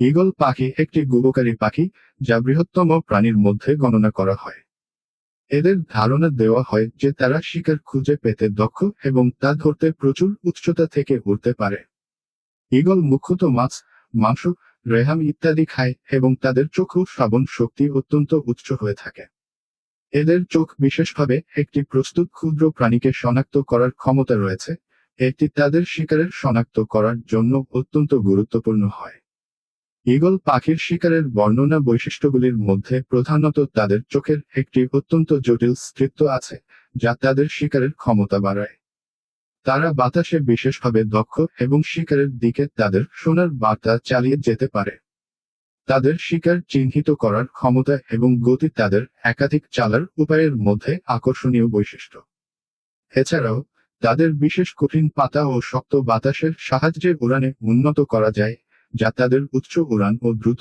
Eagle পাখি একটি গুবকারী পাখি, যা বৃহত্তম প্রাণীর মধ্যে গণনা করা হয়। এদের ধারণা দেওয়া হয় যে তারা শিকার খুঁজে পেতে দক্ষ এবং তা ধরতে প্রচুর উচ্চতা থেকে উড়তে পারে। ঈগল মুখ্যত মাছ, মাংস, রেহাম ইত্যাদি খায় এবং তাদের চক্ষু শ্রাবণ শক্তি অত্যন্ত উচ্চ হয়ে থাকে। এদের চোখ বিশেষভাবে একটি প্রস্তুত ক্ষুদ্র প্রাণীকে শনাক্ত করার ক্ষমতা রয়েছে, এটি তাদের শিকারের শনাক্ত করার জন্য অত্যন্ত গুরুত্বপূর্ণ হয়। ঈগল পাখির শিকারের বর্ণনা বৈশিষ্ট্যগুলির মধ্যে প্রধানত তাদের চোখের একটি অত্যন্ত জটিল স্ত্রিত্ব আছে, যা তাদের শিকারের ক্ষমতা বাড়ায়। তারা বাতাসে বিশেষভাবে দক্ষ এবং শিকারের দিকে তাদের সোনার বার্তা চালিয়ে যেতে পারে। তাদের শিকার চিহ্নিত করার ক্ষমতা এবং গতি তাদের একাধিক চালার উপায়ের মধ্যে আকর্ষণীয় বৈশিষ্ট্য। এছাড়াও, তাদের বিশেষ কঠিন পাতা ও শক্ত বাতাসের সাহায্যে উড়ানে উন্নত করা যায় যা তাদের উচ্চ উড়ান ও দ্রুত